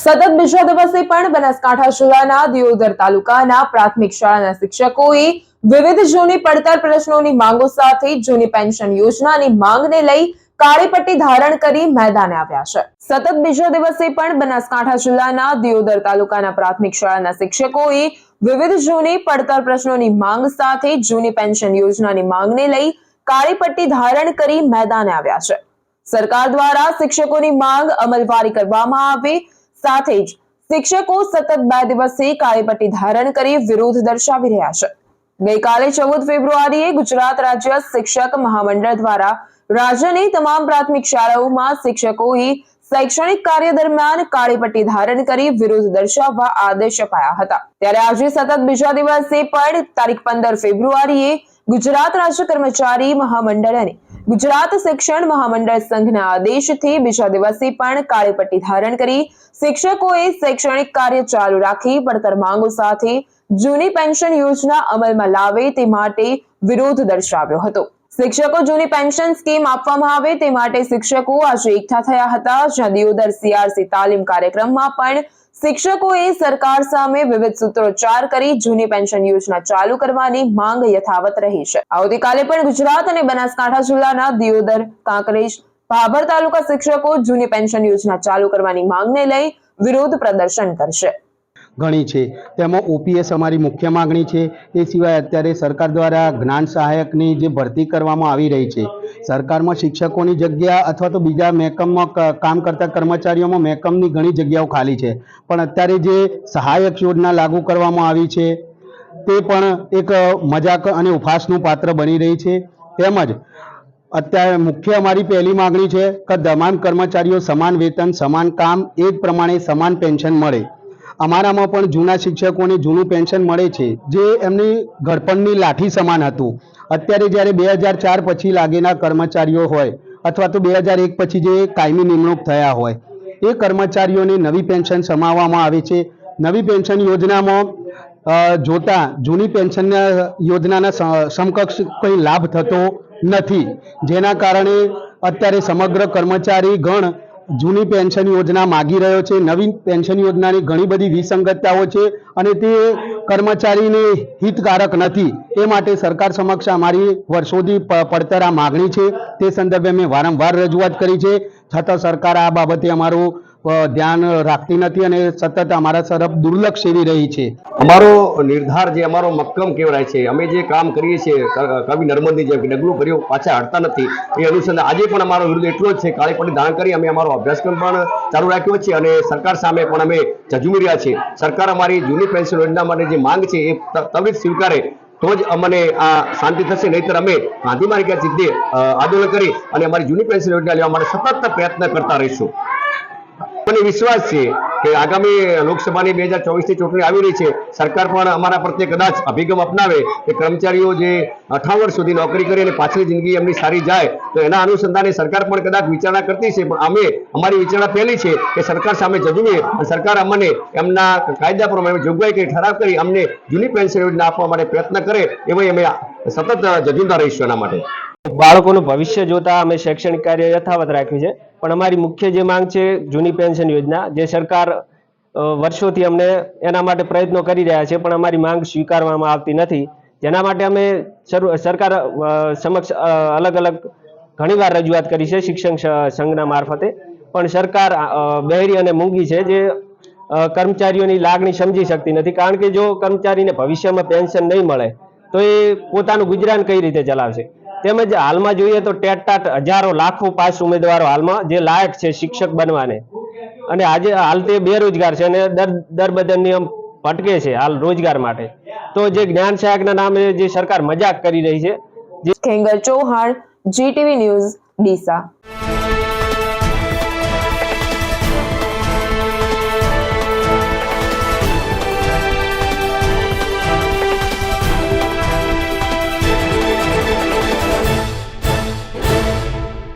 સતત બીજા દિવસે પણ બનાસકાંઠા જિલ્લાના દિયોદર તાલુકાના પ્રાથમિક શાળાના શિક્ષકોએ વિવિધ જૂની પડતર પ્રશ્નોની માંગો સાથે જૂની પેન્શન યોજનાની માંગને લઈ કાળી પટ્ટી ધારણ કરી મેદાને આવ્યા છે. સતત બીજા દિવસે પણ બનાસકાંઠા જિલ્લાના દિયોદર તાલુકાના પ્રાથમિક શાળાના શિક્ષકોએ વિવિધ જૂની પડતર પ્રશ્નોની માંગ સાથે જૂની પેન્શન યોજનાની માંગને લઈ કાળી પટ્ટી ધારણ કરી મેદાને આવ્યા છે. સરકાર દ્વારા શિક્ષકોની માંગ અમલવારી કરવામાં આવે સાથે જ શિક્ષકો સતત બે દિવસથી કાળી પટ્ટી ધારણ કરી વિરોધ દર્શાવી રહ્યા છે. ગઈકાલે ચૌદ ફેબ્રુઆરીએ ગુજરાત રાજ્ય શિક્ષક મહામંડળ દ્વારા રાજ્યની તમામ પ્રાથમિક શાળાઓમાં શિક્ષકોએ શૈક્ષણિક કાર્ય દરમિયાન કાળી પટ્ટી ધારણ કરી વિરોધ દર્શાવવા આદેશ અપાયા હતા. ત્યારે આજે સતત બીજા દિવસે પણ તારીખ પંદર ફેબ્રુઆરીએ ગુજરાત રાજ્ય કર્મચારી મહામંડળ અને ગુજરાત શિક્ષણ મહામંડળ સંઘના આદેશથી બીજા દિવસે પણ કાળી પટ્ટી ધારણ કરી શિક્ષકોએ શૈક્ષણિક કાર્ય ચાલુ રાખી પડતર માંગો સાથે જૂની પેન્શન યોજના અમલમાં લાવે તે માટે વિરોધ દર્શાવ્યો હતો. શિક્ષકો જૂની પેન્શન સ્કીમ આપવામાં આવે તે માટે શિક્ષકો આજે એકઠા થયા હતા. જ્યાં દિયોદર સીઆરસી તાલીમ કાર્યક્રમમાં પણ શિક્ષકોએ સરકાર સામે વિવિધ સૂત્રોચ્ચાર કરી જૂની પેન્શન યોજના ચાલુ કરવાની માંગ યથાવત રહી છે. આવતીકાલે પણ ગુજરાત અને બનાસકાંઠા જિલ્લાના દિયોદર, કાંકરેજ, ભાભર તાલુકા શિક્ષકો જૂની પેન્શન યોજના ચાલુ કરવાની માંગને લઈ વિરોધ પ્રદર્શન કરશે. ઘણી છે. તેમાં ઓપીએસ અમારી મુખ્ય માગણી છે. એ સિવાય અત્યારે સરકાર દ્વારા જ્ઞાન સહાયકની જે ભરતી કરવામાં આવી રહી છે. સરકારમાં શિક્ષકોની જગ્યા અથવા તો બીજા મહેકમમાં કામ કરતા કર્મચારીઓમાં મહેકમની ઘણી જગ્યાઓ ખાલી છે. પણ અત્યારે જે સહાયક યોજના લાગુ કરવામાં આવી છે, તે પણ એક મજાક અને ઉપહાસનું પાત્ર બની રહી છે. તેમજ અત્યારે મુખ્ય અમારી પહેલી માગણી છે કે તમામ કર્મચારીઓ સમાન વેતન, સમાન કામ, એ જ પ્રમાણે સમાન પેન્શન મળે. અમારામાં પણ જૂના શિક્ષકોને જૂનું પેન્શન મળે છે, જે એમની ઘડપણની લાઠી સમાન હતું. અત્યારે જ્યારે બે હજાર ચાર પછી લાગેલા કર્મચારીઓ હોય, અથવા તો બે હજાર એક પછી જે કાયમી નિમણૂક થયા હોય, એ કર્મચારીઓને નવી પેન્શન સમાવવામાં આવે છે. નવી પેન્શન યોજનામાં જોતા જૂની પેન્શન યોજનાના સમકક્ષ કોઈ લાભ થતો નથી. જેના કારણે અત્યારે સમગ્ર કર્મચારી ગણ જૂની પેન્શન યોજના માગી રહ્યો છે, નવીન પેન્શન યોજનાની ઘણી બધી વિસંગતતાઓ છે અને તે કર્મચારીને હિતકારક નથી. એ માટે સરકાર સમક્ષ અમારી વર્ષોથી પડતરા માગણી છે. તે સંદર્ભે મેં વારંવાર રજૂઆત કરી છે. છતાં સરકાર આ બાબતે અમારું ધ્યાન રાખતી નથી અને સતત અમારા તરફ દુર્લક્ષ રહી છે. અમારો નિર્ધાર જે અમારો મક્કમ કહેવાય છે, અમે જે કામ કરીએ છીએ કવિ નર્મદની જેમ કે ડગલું ભર્યું, પાછા હટતા નથી. એ અનુસંધાન આજે પણ અમારો વિરોધ એટલો જ છે, કાળી પણ ધારણ કરી અમે અમારો અભ્યાસક્રમ પણ ચાલુ રાખ્યો છે અને સરકાર સામે પણ અમે ઝઝુમી રહ્યા છીએ. સરકાર અમારી જૂની પેન્શન યોજના માટે જે માંગ છે એ ત- ત્વરિત સ્વીકારે, તો જ અમને આ શાંતિ થશે, નહીતર અમે ગાંધી માર્ગ સિદ્ધે આંદોલન કરી અને અમારી જૂની પેન્શન યોજના લેવા માટે સતત પ્રયત્ન કરતા રહીશું. મને વિશ્વાસ છે કે આગામી લોકસભાની બે હજાર ચોવીસની ચૂંટણી આવી રહી છે, સરકાર પણ અમારા પ્રત્યે કદાચ અભિગમ અપનાવે કે કર્મચારીઓ જે અઠાવન સુધી નોકરી કરી અને પાછલી જિંદગી એમની સારી જાય, તો એના અનુસંધાને સરકાર પણ કદાચ વિચારણા કરતી છે. પણ અમે, અમારી વિચારણા પહેલી છે કે સરકાર સામે જજુએ અને સરકાર અમને એમના કાયદા પ્રમાણે જોગવાઈ કરી, ઠરાવ કરી, અમને જૂની પેન્શન યોજના આપવા માટે પ્રયત્ન કરે એવો અમે સતત જજુમતા રહીશું એના માટે. બાળકોનું ભવિષ્ય જોતા અમે શૈક્ષણિક કાર્ય યથાવત રાખ્યું છે. પણ અમારી મુખ્ય જે માંગ છે, જૂની પેન્શન યોજના, જે સરકાર વર્ષોથી અમને એના માટે પ્રયત્નો કરી રહ્યા છે, પણ અમારી માંગ સ્વીકારવામાં આવતી નથી. જેના માટે અમે સરકાર સમક્ષ અલગ અલગ ઘણીવાર રજૂઆત કરી છે શિક્ષણ સંઘના મારફતે. પણ સરકાર બહેરી અને મૂંગી છે જે કર્મચારીઓની લાગણી સમજી શકતી નથી. કારણ કે જો કર્મચારીને ભવિષ્યમાં પેન્શન નહીં મળે, તો એ પોતાનું ગુજરાન કઈ રીતે ચલાવશે? તેમજ હાલમાં જોઈએ તો ટેટ ટાટ હજારો લાખો પાસ ઉમેદવારો હાલમાં જે લાયક છે શિક્ષક બનવાને. અને આજે હાલ તે બેરોજગાર છે અને દર દર બદલ નિયમ ભટકે છે હાલ રોજગાર માટે. તો જે જ્ઞાન સહાયકના નામે જે સરકાર મજાક કરી રહી છે ખેંગર ચૌહાણ જીટીવી ન્યૂઝ ડીસા.